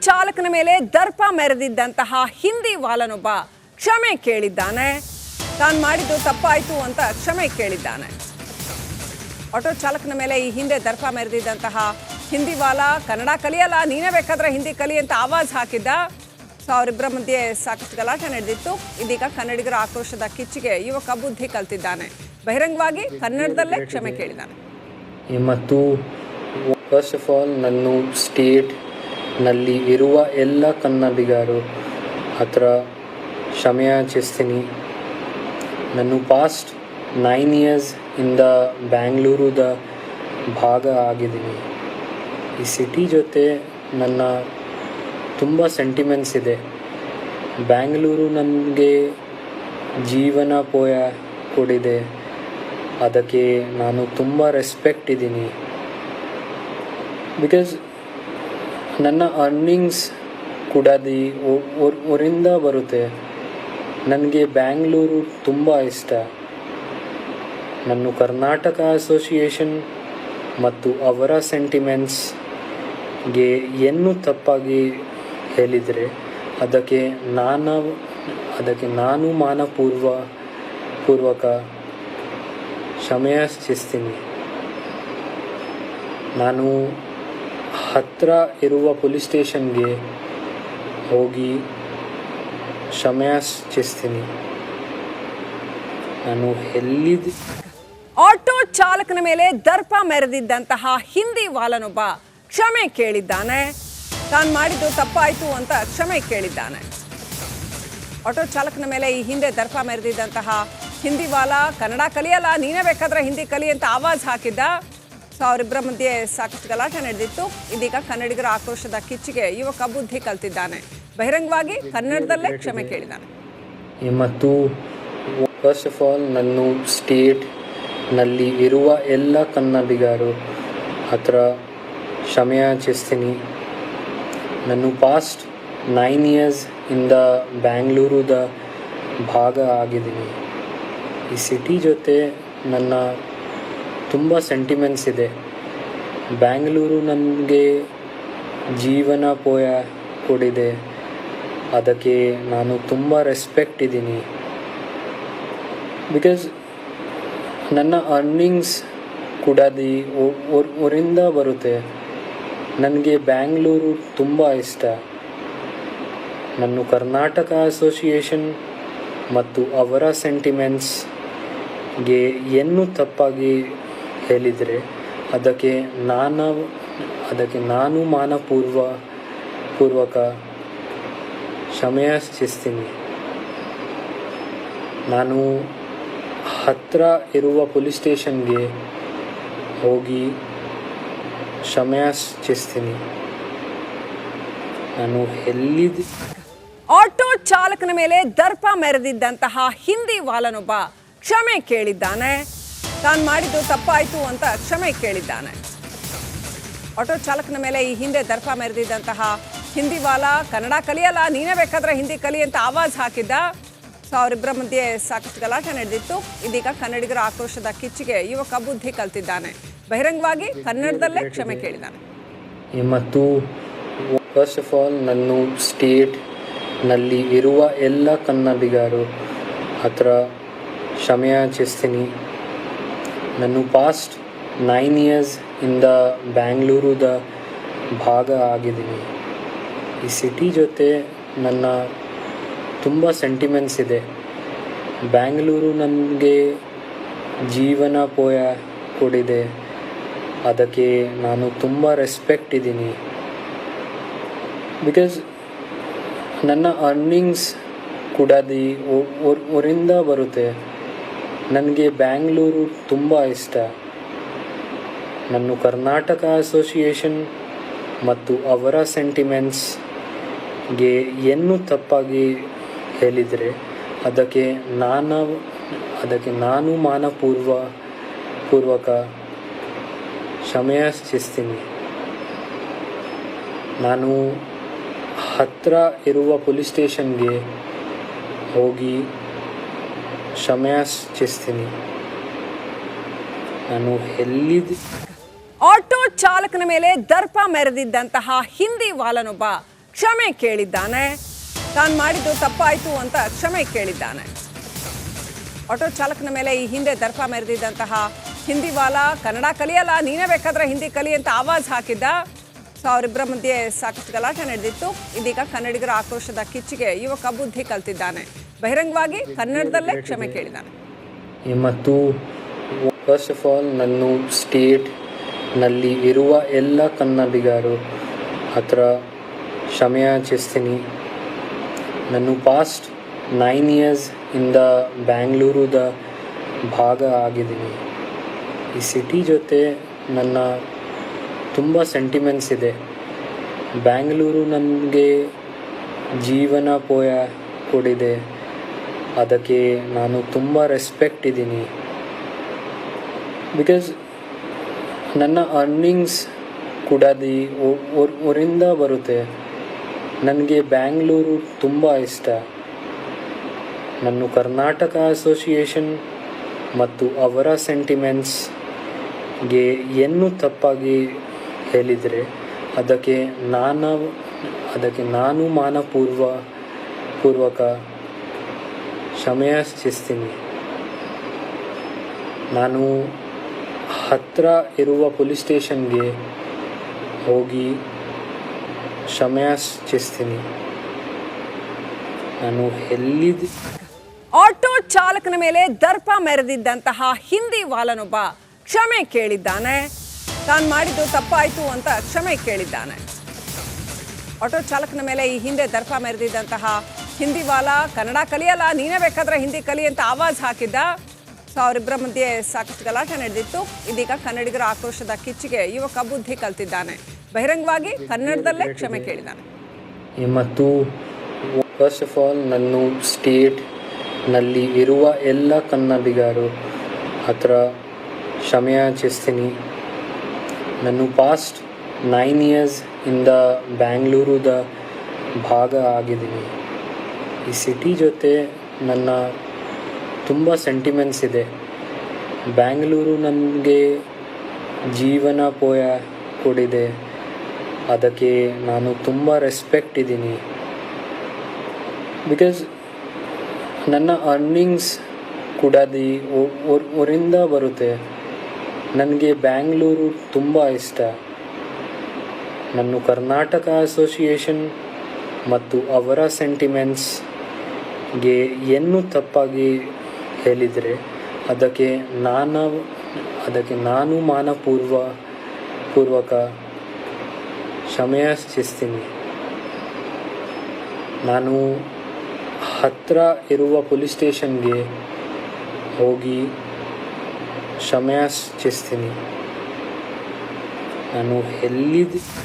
ಚಾಲಕನ ಮೇಲೆ ದರ್ಪ ಮೆರೆದಿದ್ದಂತಹ ಹಿಂದಿ ವಾಲನೊಬ್ಬ ಕ್ಷಮೆ ಕೇಳಿದ್ದಾನೆ. ತಾನು ಮಾಡಿದ್ದು ತಪ್ಪಾಯಿತು ಅಂತ ಕ್ಷಮೆ ಕೇಳಿದ್ದಾನೆ. ಆಟೋ ಚಾಲಕನ ಮೇಲೆ ಈ ಹಿಂದೆ ದರ್ಪ ಮೆರೆದಿದ್ದಂತಹ ಹಿಂದಿ ವಾಲ, ಕನ್ನಡ ಕಲಿಯಲ್ಲ, ನೀನೇ ಬೇಕಾದ್ರೆ ಹಿಂದಿ ಕಲಿ ಅಂತ ಆವಾಜ್ ಹಾಕಿದ್ದ. ಸೊ ಅವರಿಬ್ಬರ ಮಧ್ಯೆ ಸಾಕಷ್ಟು ಗಲಾಟೆ ನಡೆದಿತ್ತು. ಇದೀಗ ಕನ್ನಡಿಗರ ಆಕ್ರೋಶದ ಕಿಚ್ಚಿಗೆ ಯುವಕ ಬುದ್ಧಿ ಕಲ್ತಿದ್ದಾನೆ. ಬಹಿರಂಗವಾಗಿ ಕನ್ನಡದಲ್ಲೇ ಕ್ಷಮೆ ಕೇಳಿದ್ದಾನೆ. ಮತ್ತು ಫಸ್ಟ್ ಆಫ್ ಆಲ್ ನನ್ನ ಸ್ಟೇಟ್ನಲ್ಲಿ ಇರುವ ಎಲ್ಲ ಕನ್ನಡಿಗರು ಹತ್ರ ಕ್ಷಮೆಯಾಚಿಸ್ತೀನಿ ನಾನು ಪಾಸ್ಟ್ ನೈನ್ ಇಯರ್ಸ್ ಇಂದ ಬ್ಯಾಂಗ್ಳೂರುದ ಭಾಗ ಆಗಿದ್ದೀನಿ. ಈ ಸಿಟಿ ಜೊತೆ ನನ್ನ ತುಂಬ ಸೆಂಟಿಮೆಂಟ್ಸ್ ಇದೆ. ಬ್ಯಾಂಗ್ಳೂರು ನನಗೆ ಜೀವನ ಪೋಯ ಕೊಡಿದೆ. ಅದಕ್ಕೆ ನಾನು ತುಂಬ ರೆಸ್ಪೆಕ್ಟ್ ಇದ್ದೀನಿ. ಬಿಕಾಸ್ ನನ್ನ ಅರ್ನಿಂಗ್ಸ್ ಕೂಡ ಊರಿಂದ ಬರುತ್ತೆ. ನನಗೆ ಬ್ಯಾಂಗ್ಳೂರು ತುಂಬ ಇಷ್ಟ. ನನ್ನ ಕರ್ನಾಟಕ ಅಸೋಸಿಯೇಷನ್ ಮತ್ತು ಅವರ ಸೆಂಟಿಮೆಂಟ್ಸ್ಗೆ ಏನು ತಪ್ಪಾಗಿ ಹೇಳಿದರೆ ಅದಕ್ಕೆ ನಾನು ಅದಕ್ಕೆ ನಾನು ಮಾನಪೂರ್ವ, ಪೂರ್ವಕ ಕ್ಷಮೆಯಿಸ್ತೀನಿ ನಾನು ಹತ್ತಿರ ಇರುವ ಪೊಲೀಸ್ ಸ್ಟೇಷನ್ಗೆ ಹೋಗಿ ಕ್ಷಮೆಯಾಚಿಸ್ತೀನಿ ನಾನು ಎಲ್ಲಿದ್ದ ಆಟೋ ಚಾಲಕನ ಮೇಲೆ ದರ್ಪ ಮೆರೆದಿದ್ದಂತಹ ಹಿಂದಿ ವಾಲನೊಬ್ಬ ಕ್ಷಮೆ ಕೇಳಿದ್ದಾನೆ. ತಾನು ಮಾಡಿದ್ದು ತಪ್ಪಾಯಿತು ಅಂತ ಕ್ಷಮೆ ಕೇಳಿದ್ದಾನೆ. ಆಟೋ ಚಾಲಕನ ಮೇಲೆ ಈ ಹಿಂದೆ ದರ್ಪ ಮೆರೆದಿದ್ದಂತಹ ಹಿಂದಿ ವಾಲ ಕನ್ನಡ ಕಲಿಯಲ್ಲ, ನೀನೇ ಬೇಕಾದ್ರೆ ಹಿಂದಿ ಕಲಿ ಅಂತ ಆವಾಜ್ ಹಾಕಿದ್ದ. ಸೊ ಅವರಿಬ್ಬರ ಮಧ್ಯೆ ಸಾಕಷ್ಟು ಗಲಾಟೆ ನಡೆದಿತ್ತು. ಇದೀಗ ಕನ್ನಡಿಗರ ಆಕ್ರೋಶದ ಕಿಚ್ಚಿಗೆ ಯುವಕ ಬುದ್ಧಿ ಕಲ್ತಿದ್ದಾನೆ. ಬಹಿರಂಗವಾಗಿ ಕನ್ನಡದಲ್ಲೇ ಕ್ಷಮೆ ಕೇಳಿದ್ದಾನೆ. ಮತ್ತು ಫಸ್ಟ್ ಆಫ್ ಆಲ್ ನನ್ನ ಸ್ಟೇಟ್ನಲ್ಲಿ ಇರುವ ಎಲ್ಲ ಕನ್ನಡಿಗರು ಹತ್ರ ಕ್ಷಮೆಯಾಚಿಸ್ತೀನಿ ನಾನು ಪಾಸ್ಟ್ ನೈನ್ ಇಯರ್ಸ್ ಇಂದ ಬ್ಯಾಂಗ್ಳೂರುದ ಭಾಗ ಆಗಿದ್ದೀನಿ. ಈ ಸಿಟಿ ಜೊತೆ ನನ್ನ ತುಂಬ ಸೆಂಟಿಮೆಂಟ್ಸ್ ಇದೆ. ಬ್ಯಾಂಗ್ಳೂರು ನನಗೆ ಜೀವನ ಪೋಯ ಕೊಡಿದೆ. ಅದಕ್ಕೆ ನಾನು ತುಂಬ ರೆಸ್ಪೆಕ್ಟ್ ಇದ್ದೀನಿ. ಬಿಕಾಸ್ ನನ್ನ ಅರ್ನಿಂಗ್ಸ್ ಕೂಡ ದಿ ಊರಿಂದ ಬರುತ್ತೆ. ನನಗೆ ಬ್ಯಾಂಗ್ಳೂರು ತುಂಬ ಇಷ್ಟ. ನಾನು ಕರ್ನಾಟಕ ಅಸೋಸಿಯೇಷನ್ ಮತ್ತು ಅವರ ಸೆಂಟಿಮೆಂಟ್ಸ್ಗೆ ಏನು ತಪ್ಪಾಗಿ ಹೇಳಿದರೆ ಅದಕ್ಕೆ ನಾನು ಅದಕ್ಕೆ ನಾನು ಮಾನಪೂರ್ವ, ಪೂರ್ವಕ ಕ್ಷಮೆಯಿಸ್ತೀನಿ ನಾನು ಹತ್ತಿರ ಇರುವ ಪೊಲೀಸ್ ಸ್ಟೇಷನ್ಗೆ ಹೋಗಿ ಕ್ಷಮೆಯಿಸ್ತೀನಿ ನಾನು ಎಲ್ಲಿದ್ದು ಆಟೋ ಚಾಲಕನ ಮೇಲೆ ದರ್ಪ ಮೆರೆದಿದ್ದಂತಹ ಹಿಂದಿ ವಾಲನೊಬ್ಬ ಕ್ಷಮೆ ಕೇಳಿದ್ದಾನೆ. ತಾನು ಮಾಡಿದ್ದು ತಪ್ಪಾಯಿತು ಅಂತ ಕ್ಷಮೆ ಕೇಳಿದ್ದಾನೆ. ಆಟೋ ಚಾಲಕನ ಮೇಲೆ ಈ ಹಿಂದೆ ದರ್ಪ ಮೆರೆದಿದ್ದಂತಹ ಹಿಂದಿ ವಾಲ, ಕನ್ನಡ ಕಲಿಯಲ್ಲ ನೀನೇ ಬೇಕಾದ್ರೆ ಹಿಂದಿ ಕಲಿ ಅಂತ ಆವಾಜ್ ಹಾಕಿದ್ದ. ಸೊ ಅವರಿಬ್ಬರ ಮಧ್ಯೆ ಸಾಕಷ್ಟು ಗಲಾಟೆ ನಡೆದಿತ್ತು. ಇದೀಗ ಕನ್ನಡಿಗರ ಆಕ್ರೋಶದ ಕಿಚ್ಚಿಗೆ ಯುವಕ ಬುದ್ಧಿ ಕಲ್ತಿದ್ದಾನೆ. ಬಹಿರಂಗವಾಗಿ ಕನ್ನಡದಲ್ಲೇ ಕ್ಷಮೆ ಕೇಳಿದ್ದಾನೆ. ಮತ್ತು ಫಸ್ಟ್ ಆಫ್ ಆಲ್ ನನ್ನ ಸ್ಟೇಟ್ನಲ್ಲಿ ಇರುವ ಎಲ್ಲ ಕನ್ನಡಿಗರು ಹತ್ರ ಕ್ಷಮೆಯಾಚಿಸ್ತೀನಿ. ನಾನು ಪಾಸ್ಟ್ ನೈನ್ ಇಯರ್ಸ್ ಇಂದ ಬ್ಯಾಂಗ್ಳೂರುದ ಭಾಗ ಆಗಿದ್ದೀನಿ. ಈ ಸಿಟಿ ಜೊತೆ ನನ್ನ ತುಂಬ ಸೆಂಟಿಮೆಂಟ್ಸ್ ಇದೆ. ಬ್ಯಾಂಗ್ಳೂರು ನನಗೆ ಜೀವನ ಪೋಯ ಕೊಡಿದೆ. ಅದಕ್ಕೆ ನಾನು ತುಂಬ ರೆಸ್ಪೆಕ್ಟ್ ಇದ್ದೀನಿ. ಬಿಕಾಸ್ ನನ್ನ ಅರ್ನಿಂಗ್ಸ್ ಕೂಡ ದಿ ಊರಿಂದ ಬರುತ್ತೆ. ನನಗೆ ಬ್ಯಾಂಗ್ಳೂರು ತುಂಬ ಇಷ್ಟ. ನನ್ನ ಕರ್ನಾಟಕ ಅಸೋಸಿಯೇಷನ್ ಮತ್ತು ಅವರ ಸೆಂಟಿಮೆಂಟ್ಸ್ಗೆ ಏನು ತಪ್ಪಾಗಿ ಹೇಳಿದರೆ ಅದಕ್ಕೆ ನಾನು ಅದಕ್ಕೆ ನಾನು ಮಾನಪೂರ್ವ, ಪೂರ್ವಕ ಕ್ಷಮೆಯಿಸ್ತೀನಿ ನಾನು ಹತ್ತಿರ ಇರುವ ಪೊಲೀಸ್ ಸ್ಟೇಷನ್ಗೆ ಹೋಗಿ ಕ್ಷಮೆಯಾಚಿಸ್ತೀನಿ ನಾನು ಎಲ್ಲಿದ್ದೆ ಆಟೋ ಚಾಲಕನ ಮೇಲೆ ದರ್ಪ ಮೆರೆದಿದ್ದಂತಹ ಹಿಂದಿ ವಾಲನೊಬ್ಬ ಕ್ಷಮೆ ಕೇಳಿದ್ದಾನೆ. ತಾನು ಮಾಡಿದ್ದು ತಪ್ಪಾಯಿತು ಅಂತ ಕ್ಷಮೆ ಕೇಳಿದ್ದಾನೆ. ಆಟೋ ಚಾಲಕನ ಮೇಲೆ ಈ ಹಿಂದೆ ದರ್ಪ ಮೆರೆದಿದ್ದಂತಹ ಹಿಂದಿ ವಾಲ, ಕನ್ನಡ ಕಲಿಯಲ್ಲ, ನೀನೇ ಬೇಕಾದ್ರೆ ಹಿಂದಿ ಕಲಿ ಅಂತ ಆವಾಜ್ ಹಾಕಿದ್ದ. ಸೊ ಅವರಿಬ್ಬರ ಮಧ್ಯೆ ಸಾಕಷ್ಟು ಗಲಾಟೆ ನಡೆದಿತ್ತು. ಇದೀಗ ಕನ್ನಡಿಗರ ಆಕ್ರೋಶದ ಕಿಚ್ಚಿಗೆ ಯುವಕ ಬುದ್ಧಿ ಕಲ್ತಿದ್ದಾನೆ. ಬಹಿರಂಗವಾಗಿ ಕನ್ನಡದಲ್ಲೇ ಕ್ಷಮೆ ಕೇಳಿದ್ದಾನೆ ಮತ್ತು ಫಸ್ಟ್ ಆಫ್ ಆಲ್ ನನ್ನ ಸ್ಟೇಟ್ನಲ್ಲಿ ಇರುವ ಎಲ್ಲ ಕನ್ನಡಿಗರು ಹತ್ರ ಕ್ಷಮೆಯಾಚಿಸ್ತೀನಿ ನಾನು ಪಾಸ್ಟ್ ನೈನ್ ಇಯರ್ಸ್ ಇಂದ ಬ್ಯಾಂಗ್ಳೂರುದ ಭಾಗ ಆಗಿದ್ದೀನಿ. ಈ ಸಿಟಿ ಜೊತೆ ನನ್ನ ತುಂಬ ಸೆಂಟಿಮೆಂಟ್ಸ್ ಇದೆ. ಬ್ಯಾಂಗ್ಳೂರು ನನಗೆ ಜೀವನ ಪೋಯ ಕೊಡಿದೆ. ಅದಕ್ಕೆ ನಾನು ತುಂಬ ರೆಸ್ಪೆಕ್ಟ್ ಇದ್ದೀನಿ. ಬಿಕಾಸ್ ನನ್ನ ಅರ್ನಿಂಗ್ಸ್ ಕೂಡ ದಿ ಊರಿಂದ ಬರುತ್ತೆ. ನನಗೆ ಬ್ಯಾಂಗ್ಳೂರು ತುಂಬ ಇಷ್ಟ. ನನ್ನ ಕರ್ನಾಟಕ ಅಸೋಸಿಯೇಷನ್ ಮತ್ತು ಅವರ ಸೆಂಟಿಮೆಂಟ್ಸ್ಗೆ ಏನು ತಪ್ಪಾಗಿ ಹೇಳಿದರೆ ಅದಕ್ಕೆ ನಾನು ಅದಕ್ಕೆ ನಾನು ಮಾನಪೂರ್ವ, ಪೂರ್ವಕ ಕ್ಷಮೆಯಾಚಿಸ್ತೀನಿ ನಾನು ಹತ್ತಿರ ಇರುವ ಪೊಲೀಸ್ ಸ್ಟೇಷನ್ಗೆ ಹೋಗಿ ಕ್ಷಮೆಯಾಚಿಸ್ತೀನಿ ನಾನು ಎಲ್ಲಿದ್ದ ಆಟೋ ಚಾಲಕನ ಮೇಲೆ ದರ್ಪ ಮೆರೆದಿದ್ದಂತಹ ಹಿಂದಿ ವಾಲನೊಬ್ಬ ಕ್ಷಮೆ ಕೇಳಿದ್ದಾನೆ. ತಾನು ಮಾಡಿದ್ದು ತಪ್ಪಾಯಿತು ಅಂತ ಕ್ಷಮೆ ಕೇಳಿದ್ದಾನೆ. ಆಟೋ ಚಾಲಕನ ಮೇಲೆ ಈ ಹಿಂದೆ ದರ್ಪ ಮೆರೆದಿದ್ದಂತಹ ಹಿಂದಿವಾಲ ಕನ್ನಡ ಕಲಿಯಲ್ಲ, ನೀನೇ ಬೇಕಾದ್ರೆ ಹಿಂದಿ ಕಲಿ ಅಂತ ಆವಾಜ್ ಹಾಕಿದ್ದ. ಸೊ ಅವರಿಬ್ಬರ ಮಧ್ಯೆ ಸಾಕಷ್ಟು ಗಲಾಟೆ ನಡೆದಿತ್ತು. ಇದೀಗ ಕನ್ನಡಿಗರ ಆಕ್ರೋಶದ ಕಿಚ್ಚಿಗೆ ಯುವಕ ಬುದ್ಧಿ ಕಲ್ತಿದ್ದಾನೆ. ಬಹಿರಂಗವಾಗಿ ಕನ್ನಡದಲ್ಲೇ ಕ್ಷಮೆ ಕೇಳಿದ್ದಾನೆ ಮತ್ತು ಫಸ್ಟ್ ಆಫ್ ಆಲ್ ನನ್ನ ಸ್ಟೇಟ್ನಲ್ಲಿ ಇರುವ ಎಲ್ಲ ಕನ್ನಡಿಗರು ಹತ್ರ ಕ್ಷಮೆಯಾಚಿಸ್ತೀನಿ ನನ್ನ ಪಾಸ್ಟ್ ನೈನ್ ಇಯರ್ಸ್ ಇಂದ ಬ್ಯಾಂಗ್ಳೂರುದ ಭಾಗ ಆಗಿದ್ದೀನಿ. ಈ ಸಿಟಿ ಜೊತೆ ನನ್ನ ತುಂಬ ಸೆಂಟಿಮೆಂಟ್ಸ್ ಇದೆ. ಬ್ಯಾಂಗ್ಳೂರು ನನಗೆ ಜೀವನ ಪೋಯ ಕೊಡಿದೆ. ಅದಕ್ಕೆ ನಾನು ತುಂಬ ರೆಸ್ಪೆಕ್ಟ್ ಇದ್ದೀನಿ. ಬಿಕಾಸ್ ನನ್ನ ಅರ್ನಿಂಗ್ಸ್ ಕೂಡ ದಿ ಊರಿಂದ ಬರುತ್ತೆ. ನನಗೆ ಬ್ಯಾಂಗ್ಳೂರು ತುಂಬ ಇಷ್ಟ. ನನ್ನ ಕರ್ನಾಟಕ ಅಸೋಸಿಯೇಷನ್ ಮತ್ತು ಅವರ ಸೆಂಟಿಮೆಂಟ್ಸ್ಗೆ ಏನು ತಪ್ಪಾಗಿ ಹೇಳಿದರೆ ಅದಕ್ಕೆ ನಾನು ಅದಕ್ಕೆ ನಾನು ಮಾನಪೂರ್ವ, ಪೂರ್ವಕ ಕ್ಷಮೆಯಿಸ್ತೀನಿ ನಾನು ಹತ್ತಿರ ಇರುವ ಪೊಲೀಸ್ ಸ್ಟೇಷನ್ಗೆ ಹೋಗಿ ಕ್ಷಮೆಯಿಸ್ತೀನಿ ನಾನು ಎಲ್ಲಿದ್ದ